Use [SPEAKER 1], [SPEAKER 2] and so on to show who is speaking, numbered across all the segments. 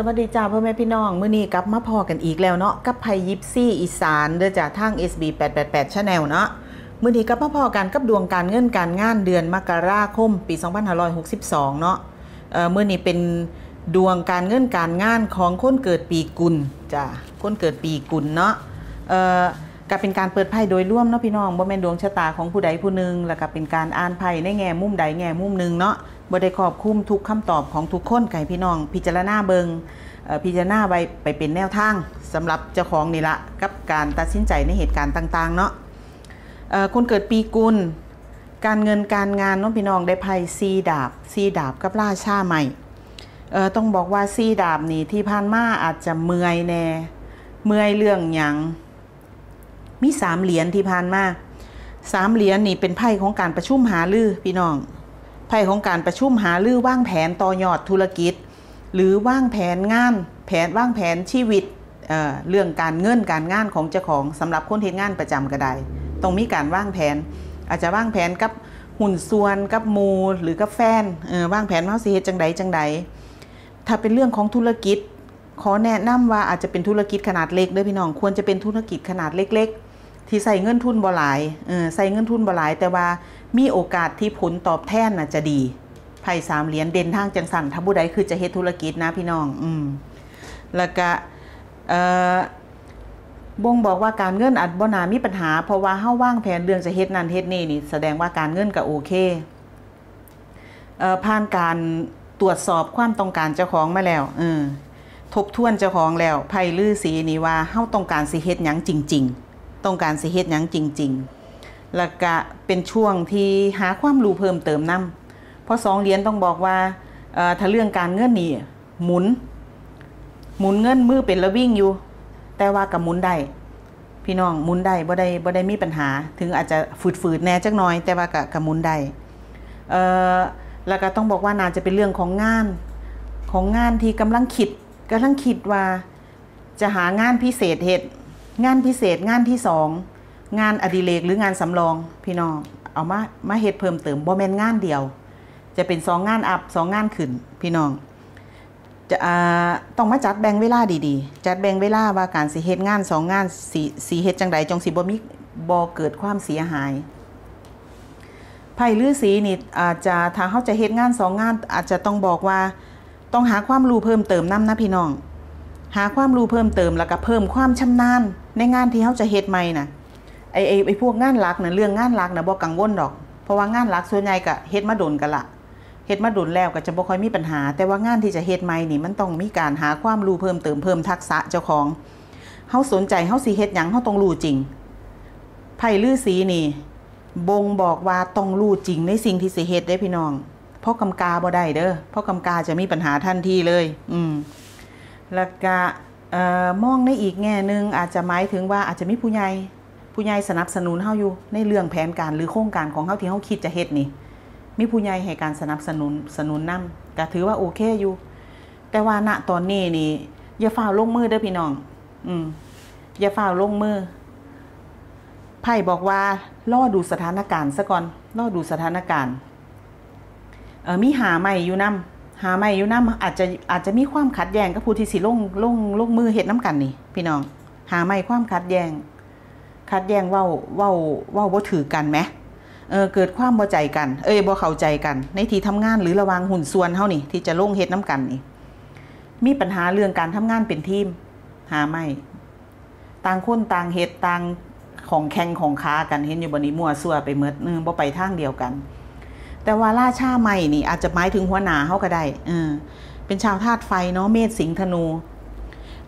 [SPEAKER 1] สวัสดีจ้าพ่อแม่พี่น้องมื้อนี้กลับมาพอกันอีกแล้วเนาะกับไพยิปซี่อีสานเด้อจากทาง SB 888 Channel เนาะมื้อนี้กลับมาพอกันกับดวงการเงินการงานเดือนมกราคมปี 2562 เนาะเอ่อมื้อนี้เป็นดวงการเงินการงานของคนเกิดปีกุลจ้าคนเกิดปีกุลเนาะเอ่อ ก็เป็นการเปิดไพ่โดยร่วมเนาะพี่น้องบ่แม่นดวงชะตาของผู้ใดผู้หนึ่งแล้วก็เป็นการอ่านไพ่ในแง่มุมใดแง่มุมหนึ่งเนาะบ่ได้ครอบคลุมทุกคำตอบของทุกคนไก่พี่น้อง พิจารณาเบิงพิจารณาไว้ไปเป็นแนวทางสำหรับเจ้าของนี่ละกับการตัดสินใจในเหตุการณ์ต่างๆเนาะคนเกิดปีกุลการเงินการงานน้องพี่น้องได้ไพ่ซีดาบซีดาบกับราชาใหม่ต้องบอกว่าซีดาบนี่ที่ผ่านมาอาจจะเมื่อยแน่เมื่อยเรื่องหยัง มีสามเหรียญที่ผ่านมาสามเหรียญนี่เป็นไพ่ของการประชุมหาลือพี่น้องไพ่ของการประชุมหาลือว่างแผนต่อยอดธุรกิจ หรือว่างแผนงานแผนว่างแผนชีวิตเเรื่องการเงินการงานของเจ้าของสำหรับคนเฮ็ดงานประจำก็ได้ต้องมีการว่างแผน อาจจะว่างแผนกับหุ่นส่วนกับมูหรือกับแฟนว่างแผนว่าสิเฮ็ดจังใดจังใดถ้าเป็นเรื่องของธุรกิจ ขอแนะนำว่าอาจจะเป็นธุรกิจขนาดเล็กเด้อพี่น้องควรจะเป็นธุรกิจขนาดเล็ก ๆ ที่ใส่เงินทุนบ่หลายเออใส่เงินทุนบ่หลาย แต่ว่ามีโอกาสที่ผลตอบแทนน่ะจะดีไพ่สามเหรียญเด่นทางจังสันถ้าผู้ใดคือจะเฮ็ดธุรกิจนะพี่น้อง อืมแล้วก็เอ่อบ่งบอกว่าการเงินอาจบ่นามีปัญหา เพราะว่าเฮาว่างแผนเรื่องจะเฮ็ดนั่นเฮ็ดนี่นี่แสดงว่าการเงินก็โอเคเอ่อผ่านการตรวจสอบความต้องการเจ้าของมาแล้วเออทบทวนเจ้าของแล้วไพ่ลือสีนี่ว่าเฮาต้องการสิเฮ็ดหยังจริง ๆ ต้องการสิเฮ็ดหยังจริง ๆ แล้วก็เป็นช่วงที่หาความรู้เพิ่มเติมนํเพราะสองเหรียญต้องบอกว่าถ้าเรื่องการเงินนี่หมุน หมุนเงินมือเป็นระวิ่งอยู่ แต่ว่าก็หมุนได้พี่น้องหมุนได้บ่ได้บ่ได้มีปัญหา ถึงอาจจะฝืดๆแน่จักหน่อย แต่ว่าก็ก็หมุนได้เอ่อแล้วก็ต้องบอกว่าน่าจะเป็นเรื่องของงานของงานที่กำลังคิดกำลังคิดว่าจะหางานพิเศษเหตุ งานพิเศษงานที่สองงานอดิเรกหรืองานสำรองพี่น้องเอามามาเฮ็ดเพิ่มเติมบ่แม่นงานเดียว จะเป็นสองงานอัพสองงานขึ้นพี่น้องจะอ่าต้องมาจัดแบ่งเวลาดีๆ จัดแบ่งเวลาว่าการสิเฮ็ดงานสองงานสิสิเฮ็ดจังใดจงสิบ่มีบ่เกิดความเสียหายไพ่ลือสีนี่อาจจะถ้าเขาจะเฮ็ดงานสองงาน อาจจะต้องบอกว่าต้องหาความรู้เพิ่มเติมนํนะพี่น้อง หาความรู้เพิ่มเติมแล้วก็เพิ่มความชำนาญในงานที่เขาจะเฮ็ดใหม่น่ะไอ้ไอ้ไอ้พวกงานลักน่ะเรื่องงานลักน่ะบ่กังวลดอก เพราะว่างานลักส่วนใหญ่ก็เฮ็ดมาโดนกันละเฮ็ดมาโดนแล้วก็จะบ่ค่อยมีปัญหา แต่ว่างานที่จะเฮ็ดใหม่นี่มันต้องมีการหาความรู้เพิ่มเติมเพิ่มทักษะเจ้าของเฮาสนใจเฮาสิเฮ็ดหยังเฮาต้องรู้จริงไพ่ลือสีนี่บ่งบอกว่าต้องรู้จริงในสิ่งที่สิเฮ็ดได้พี่น้องเพราะกำกาบ่ได้เด้อเพราะกำกาจะมีปัญหาทันทีเลย อืม แล้วก็มองในอีกแง่หนึ่งอาจจะหมายถึงว่าอาจจะมีผู้ใหญ่ผู้ใหญ่สนับสนุนเฮาอยู่ในเรื่องแผนการหรือโครงการของเฮาที่เฮาคิดจะเฮ็ดนี่มีผู้ใหญ่ให้การสนับสนุนสนุนนำก็ถือว่าโอเคอยู่ แต่ว่าณตอนนี้นี่อย่าฝ่าลงมือเด้อพี่น้อง อืมอย่าฝ่าลงมือไพ่บอกว่าล่อดูสถานการณ์ซะก่อนล่อดูสถานการณ์เออมีหาใหม่อยู่นํ หาใหม่อยู่นํอาจจะอาจจะมีความขัดแย้งกับผู้ที่สิลงลงลงมือเฮ็ดน้กันนี่ พี่น้อง หาใหม่ความขัดแย้งขัดแย้งเว้าเว้าเว้าบ่ถือกันไหมเออเกิดความบ่ใจกัน เอ้ยบ่เข้าใจกัน ในที่ทำงานหรือระวางหุ่นส่วนเฮานี่ที่จะลงเฮ็ดน้กันนี่ มีปัญหาเรื่องการทำงานเป็นทีม หาไม่ต่างคนต่างเฮ็ดต่างของแข่งของค้ากันเห็นอยู่บนนี้มั่วซั่วไปเมดเออบ่ไปทางเดียวกัน แต่ว่าราชาใหม่นี่ อาจจะหมายถึงหัวหน้าเฮาก็ได้เออเป็นชาวธาตุไฟเนาะเมษสิงห์ธนู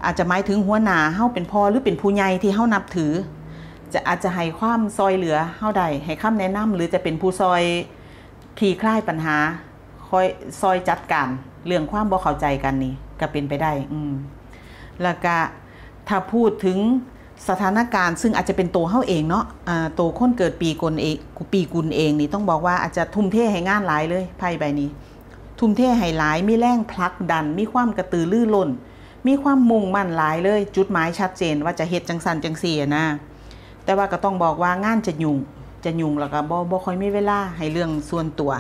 [SPEAKER 1] อาจจะหมายถึงหัวหน้าเฮาเป็นพ่อหรือเป็นผู้ใหญ่ที่เฮานับถือ จะอาจจะให้ความซอยเหลือเฮาได้ให้คำแนะนำหรือจะเป็นผู้ซอยคลี่คลายปัญหาคอยซอยจัดการเรื่องความบ่เข้าใจกันนี่ก็เป็นไปได้ อืมแล้วก็ถ้าพูดถึง สถานการณ์ซึ่งอาจจะเป็นตัวเฮาเองเนาะตัวคนเกิดปีกุลเองปีกุลเองนี่ต้องบอกว่าอาจจะทุ่มเทให้งานหลายเลยไพ่ใบนี้ ทุ่มเทให้หลายมีแรงผลักดัน มีความกระตือรือร้นมีความมุ่งมั่นหลายเลย จุดหมายชัดเจนว่าจะเฮ็ดจังสันจังเสี่อะนะ แต่ว่าก็ต้องบอกว่างานจะยุ่งจะยุ่งแล้วก็บ่บ่ค่อยมีเวลาให้เรื่องส่วนตัว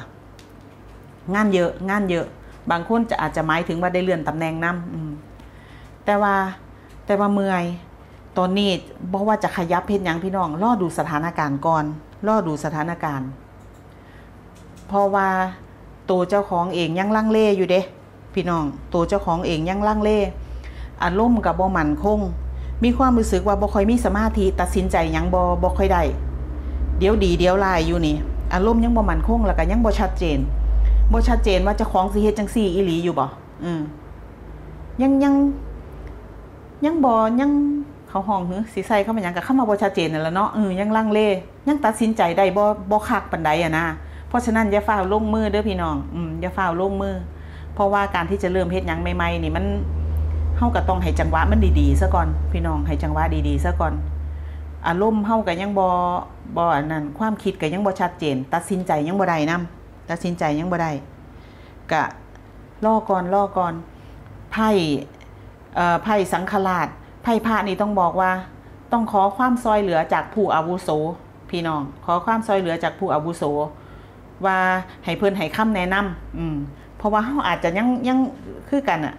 [SPEAKER 1] งานเยอะงานเยอะ บางคนจะอาจจะหมายถึงว่าได้เลื่อนตำแหน่งนำแต่ว่าแต่ว่าเมื่อย ตอนนี้บอกว่าจะขยับเพชรยังพี่น้องรอดูสถานการณ์ก่อนรอดูสถานการณ์ เพราะว่าตัวเจ้าของเองยังลังเลอยู่เด้พี่น้องตัวเจ้าของเองยังลังเลอารมณ์กับบ่มันคง มีความรู้สึกว่าบ่ค่อยมีสมาธิตัดสินใจยังบ่บ่ค่อยได้เดี๋ยวดีเดี๋ยวลายอยู่นี่อารมณ์ยังบ่มันคงแล้วก็ยังบ่ชัดเจนบ่ชัดเจนว่าเจ้าของสิเฮ็ดจังซี่อีหลีอยู่บ่อืมยังยังยังบ่ยัง เขาห้องหือสิใส่เข้ามาหยังก็เข้ามาบ่ชัดเจนนั่นแหละเนาะเออยังลังเลยังตัดสินใจได้บ่บ่คักปานใดอะนะเพราะฉะนั้นอย่าฟ้าวลงมือเด้อพี่น้องอืมอย่าฟ้าวลงมือ เพราะว่าการที่จะเริ่มเฮ็ดยังใหม่ๆนี่มันเฮาก็ต้องให้จังหวะมันดีๆซะก่อน พี่น้องให้จังหวะดีๆซะก่อนอารมณ์เฮาก็ยังบ่บ่อันนั้นความคิดก็ยังบ่ชัดเจน ตัดสินใจยังบ่ได้นํตัดสินใจยังบ่ได้ก็รอก่อนรอก่อนไพ่เอ่อไพ่สังฆราช ไพ่พระนี่ต้องบอกว่า ต้องขอความซอยเหลือจากผู้อาวุโส พี่น้อง ขอความซอยเหลือจากผู้อาวุโส ว่าให้เพิ่นให้คำแนะนำอืมเพราะว่าเฮาอาจจะยังยังคือกันอะ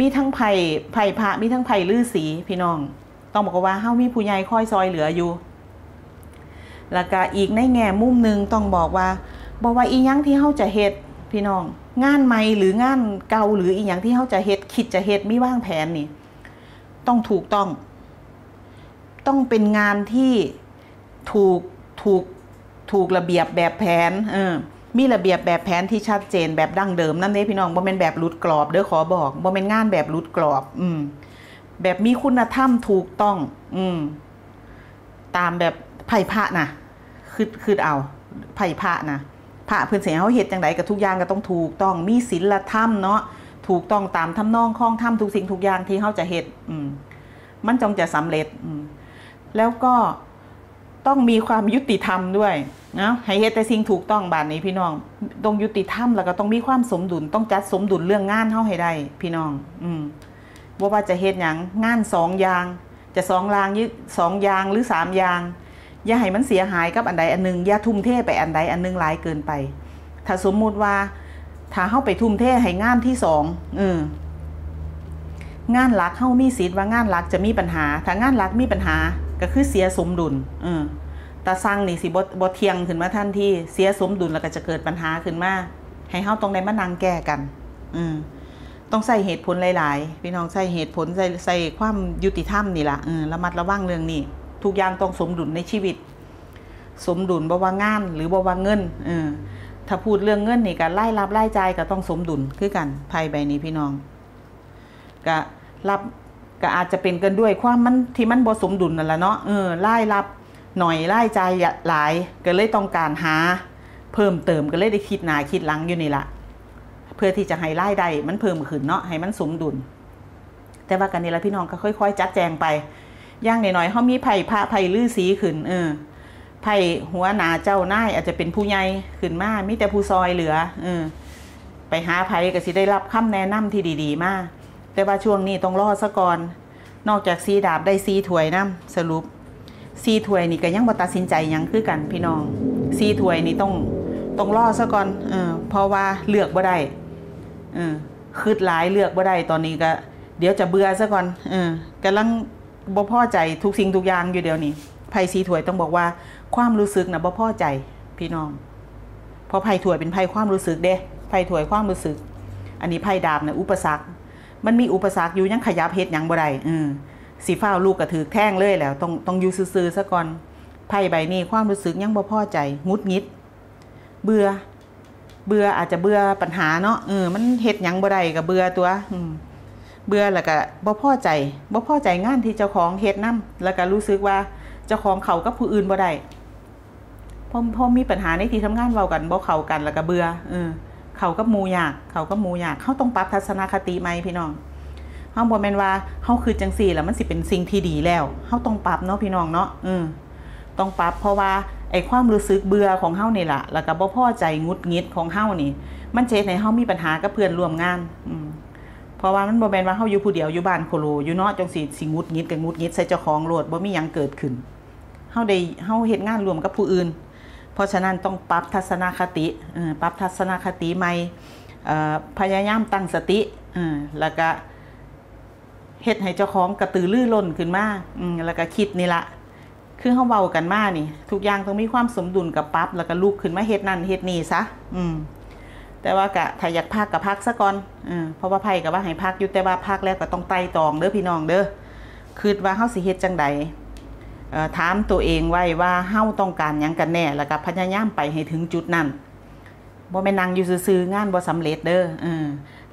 [SPEAKER 1] มีทั้งไผ่ไผ่พระมีทั้งไผ่ลือสีพี่น้อง ต้องบอกว่าเฮามีผู้ใหญ่คอยซอยเหลืออยู่แล้วก็อีกในแง่มุมหนึ่งต้องบอกว่าบอกว่าอีหยังที่เฮาจะเฮ็ดพี่น้อง งานใหม่หรืองานเก่าหรืออีหยังที่เฮาจะเฮ็ดคิดจะเฮ็ดมีว่างแผนนี่ ต้องถูกต้อง ต้องเป็นงานที่ถูกถูกถูกระเบียบแบบแผนเออมีระเบียบแบบแผนที่ชัดเจนแบบดั้งเดิมนั่นเด้พี่น้องบ่แม่นแบบรุดกรอบเด้อขอบอกบ่แม่นงานแบบรุดกรอบ อืม แบบมีคุณธรรมถูกต้อง อืม ตามแบบไผ่พระนะคือคือเอาไผ่พระนะพระเพิ่นเสียเฮาเฮ็ดจังไดก็ทุกอย่างก็ต้องถูกต้องมีศีลธรรมเนาะ ถูกต้องตามทำนองข้องธรรมทุกสิ่งทุกอย่างที่เฮาจะเฮ็ดมมันจงจะสำเร็จแล้วก็ต้องมีความยุติธรรมด้วยนะให้เฮ็ดแต่สิ่งถูกต้องบาดนี้พี่น้อง ต้องยุติธรรมแล้วก็ต้องมีความสมดุล ต้องจัดสมดุลเรื่องงานเฮาให้ได้ พี่น้อง อืมว่าว่าจะเฮ็ดหยังงานสองอย่าง จะสองลางยึสองอย่างหรือสามอย่าง อย่าให้มันเสียหายกับอันใดอันหนึ่งอย่าทุ่มเทไปอันใดอันหนึ่งหลายเกินไป ถ้าสมมุติว่า ถ้าเฮาไปทุ่มเทให้งานที่สองเอองานหลักเฮามีสิทธิ์ว่างานหลักจะมีปัญหา ถ้างานหลักมีปัญหาก็คือเสียสมดุลเออตาสั่งนี่สิบ่บ่เทียงขึ้นมาทันที่เสียสมดุลแล้วก็จะเกิดปัญหาขึ้นมาให้เฮาต้องได้มานังแก้กัน อืมต้องใส่เหตุผลหลาย ๆ พี่น้องใส่เหตุผลใส่ใส่ความยุติธรรมนี่ละเออระมัดระวังเรื่องนี้ ทุกอย่างต้องสมดุลในชีวิต สมดุลบ่ว่างานหรือบ่ว่าเงินเออ ถ้าพูดเรื่องเงินนี่ก็รายรับรายจ่ายก็ต้องสมดุลคือกันไพ่ใบนี้พี่น้องก็รับก็อาจจะเป็นกันด้วยความมันที่มันบ่สมดุลนั่นแหละเนาะเออรายรับหน่อยรายจ่ายหลายก็เลยต้องการหา เพิ่มเติมก็เลยได้คิดหนาคิดหลังอยู่นี่ละเพื่อที่จะให้รายได้มันเพิ่มขึ้นเนาะให้มันสมดุล แต่ว่ากันนี่ละพี่น้องก็ค่อย ๆ จัดแจงไปย่างหน่อยๆเขามีไผ่พระไผ่ลือสีขึ้นเออ ไผ่หัวหนาเจ้านายอาจจะเป็นผู้ใหญ่ขึ้นมามีแต่ผู้ซอยเหลือเออไปหาไผ่ก็สิได้รับคำแนะนำที่ดี ๆ มาก แต่ว่าช่วงนี้ต้องรอซะก่อน นอกจากซีดาบได้ซีถวยน้ำสรุปซีถวยนี่ก็ยังบ่ตัดสินใจยังคือกันพี่น้องซีถวยนี่ต้องต้องรอซะก่อนเออเพราะว่าเลือกบ่ได้เออคืดหลายเลือกบ่ได้ตอนนี้ก็ เดี๋ยวจะเบื่อซะก่อนเออกำลังบ่พอใจทุกสิ่งทุกอย่างอยู่เดี๋ยวนี้ ไพ่ซีถวยต้องบอกว่า ความรู้สึกนะบ่พอใจพี่น้องเพราะไพ่ถวยเป็นไพ่ความรู้สึกเด้ไพ่ถวยความรู้สึก อันนี้ไพ่ดาบเนี่ยอุปสรรค มันมีอุปสรรคอยู่ยังขยับเฮ็ดยังบ่ได้เออสีฟ้าลูกกระถือแท่งเลยแล้วต้องต้องอยู่ซื่อๆซะก่อนไพ่ใบนี้ความรู้สึกยังบ่พอใจงุดงิด เบื่อ เบื่ออาจจะเบื่อปัญหาเนาะเออมันเฮ็ดยังบ่ได้ก็เบื่อตัวอืมเบื่อแล้วก็บ่พอใจบ่พอใจงานที่เจ้าของเฮ็ดนํแล้วก็รู้สึกว่า เจ้าของเขากับผู้อื่นบ่ได้พอพอมีปัญหาในที่ทำงานเว้ากันบ่เข้ากันแล้วก็เบื่อเออเขากับหมู่ยาก เขากับหมู่ยากเขาต้องปรับทัศนคติใหม่พี่น้องเฮาบ่แม่นว่าเฮาคือจังซี่แล้วมันสิเป็นสิ่งที่ดีแล้วเฮาต้องปรับเนาะพี่น้องเนาะเออต้องปรับเพราะว่าไอ้ความรู้สึกเบื่อของเฮานี่ล่ะ แล้วก็บ่พอใจงุดงิดของเฮานี่ มันเจ็ให้เฮามีปัญหากับเพื่อนร่วมงานอืมเพราะว่ามันบ่แม่นว่าเฮาอยู่ผู้เดียวอยู่บ้านโคโลอยู่เนาะจังสิสิงุดงิดกับงุดงิดใส่เจ้าของโลดบ่มีหยังเกิดขึ้น เฮาได้เฮาเฮ็ดงานร่วมกับผู้อื่น เพราะฉะนั้นต้องปรับทัศนคติปรับทัศนคติใหม่พยายามตั้งสติแล้วก็เฮ็ดให้เจ้าของกระตือรือร้นขึ้นมาแล้วก็คิดนี่ละคือเฮาเว้ากันมานี่ ทุกอย่างต้องมีความสมดุลกับปั๊บแล้วก็ลุกขึ้นมาเฮ็ดนั่นเฮ็ดนี่ซะอืม แต่ว่ากะถ้าอยากพักกับพักซะก่อนเออเพราะว่าไผก็ว่าให้พักอยู่แต่ว่าพักแล้วก็ต้องไต่ตองเด้อพี่น้องเด้อคิดว่าเฮาสิเฮ็ดจังใด ถามตัวเองไว้ว่าเฮาต้องการยังกันแน่ แล้วก็พยายามไปให้ถึงจุดนั้นบ่แม่นั่งอยู่ซื่อๆงานบ่สำเร็จเด้อเออ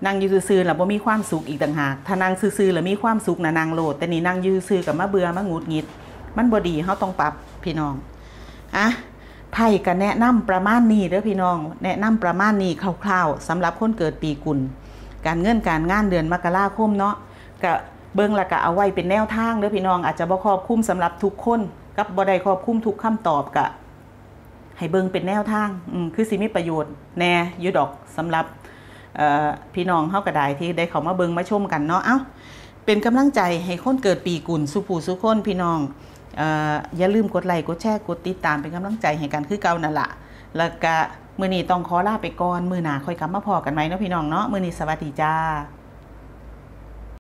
[SPEAKER 1] นั่งอยู่ซื่อๆแล้วบ่มีความสุขอีกต่างหาก ถ้านั่งซื่อๆแล้วมีความสุขนะนั่งโลด แต่นี่นั่งอยู่ซื่อๆก็มาเบื่อมาหงุดหงิด มันบ่ดีเฮาต้องปรับพี่น้อง อะไพ่ก็แนะนำประมาณนี้เด้อพี่น้อง แนะนำประมาณนี้คร่าวๆสำหรับคนเกิดปีกุล การเงินการงานเดือนมกราคมเนาะก็ เบิ่งล้วก็เอาไว้เป็นแนวทางเด้อพี่น้องอาจจะบ่ครอบคลุมสำหรับทุกคน กับบ่ได้ครอบคลุมทุกคำตอบก็ให้เบิ่งเป็นแนวทางอืมคือสิมีประโยชน์แน่ยูดอกสำหรับพี่น้องเฮาก็ไดที่ได้เขามาเบิ่งมาชมกันเนาะเอ้าเป็นกำลังใจให้คนเกิดปีกุลสุผู้สุคนพี่น้องอย่าลืมกดไลค์กดแชร์กดติดตามเป็นกำลังใจให้กันคือเก่านั่นละแล้วก็มือนี้ต้องขอลาไปก่อนมือหนาค่อยกลับมาพอกันไหมเนาะพี่น้องเนาะมือนี้สวัสดีจ้า